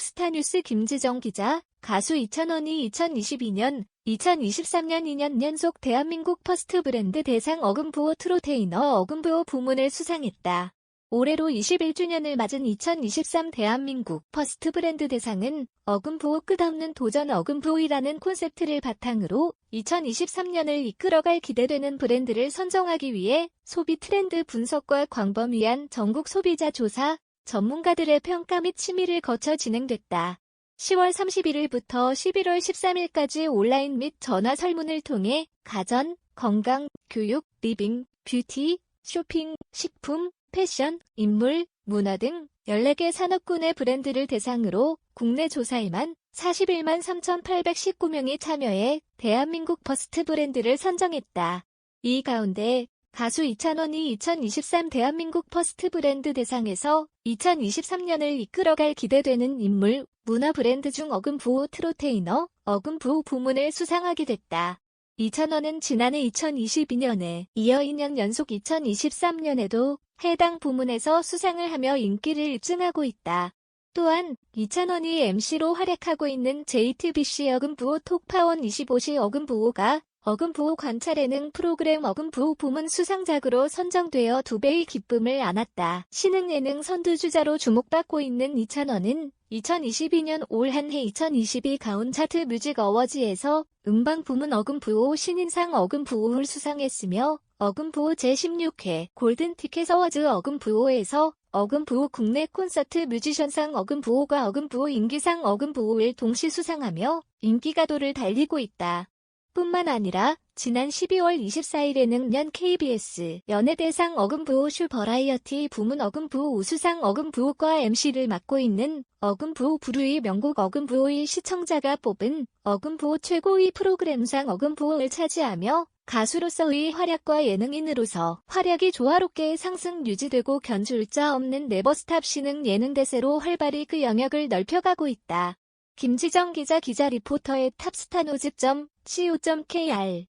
톱스타뉴스 김지정 기자, 가수 이찬원이 2022년, 2023년 2년 연속 대한민국 퍼스트 브랜드 대상 어금부호 트로테이너 어금부호 부문을 수상했다. 올해로 21주년을 맞은 2023 대한민국 퍼스트 브랜드 대상은 어금부호 끝없는 도전 어금부호이라는 콘셉트를 바탕으로 2023년을 이끌어갈 기대되는 브랜드를 선정하기 위해 소비 트렌드 분석과 광범위한 전국 소비자 조사, 전문가들의 평가 및 심의를 거쳐 진행됐다. 10월 31일부터 11월 13일까지 온라인 및 전화 설문을 통해 가전, 건강, 교육, 리빙, 뷰티, 쇼핑, 식품, 패션, 인물, 문화 등 14개 산업군의 브랜드를 대상으로 국내 조사에만 41만 3,819명이 참여해 대한민국 버스트 브랜드를 선정했다. 이 가운데 가수 이찬원이 2023 대한민국 퍼스트 브랜드 대상에서 2023년을 이끌어갈 기대되는 인물, 문화 브랜드 중 어금부호 트로테이너, 어금부호 부문을 수상하게 됐다. 이찬원은 지난해 2022년에 이어 2년 연속 2023년에도 해당 부문에서 수상을 하며 인기를 입증하고 있다. 또한 이찬원이 MC로 활약하고 있는 JTBC 어금부호 톡파원 25시 어금부호가 어금부호 관찰 예능 프로그램 어금부호 부문 수상작으로 선정되어 두 배의 기쁨을 안았다. 신흥 예능 선두주자로 주목받고 있는 이찬원은 2022년 올 한 해 2022 가온 차트 뮤직 어워즈에서 음방 부문 어금부호 신인상 어금부호를 수상했으며 어금부호 제16회 골든 티켓 어워즈 어금부호에서 어금부호 국내 콘서트 뮤지션상 어금부호가 어금부호 인기상 어금부호를 동시 수상하며 인기가도를 달리고 있다. 뿐만 아니라 지난 12월 24일에는 연 KBS 연예대상 어금부호 슈버라이어티 부문 어금부호 우수상 어금부호과 MC를 맡고 있는 어금부호 부르의 명곡 어금부호의 시청자가 뽑은 어금부호 최고의 프로그램상 어금부호를 차지하며 가수로서의 활약과 예능인으로서 활약이 조화롭게 상승 유지되고 견줄 자 없는 네버스탑 신흥 예능 대세로 활발히 그 영역을 넓혀가고 있다. 김지정 기자 기자 리포터의 탑스타노즈점 co.kr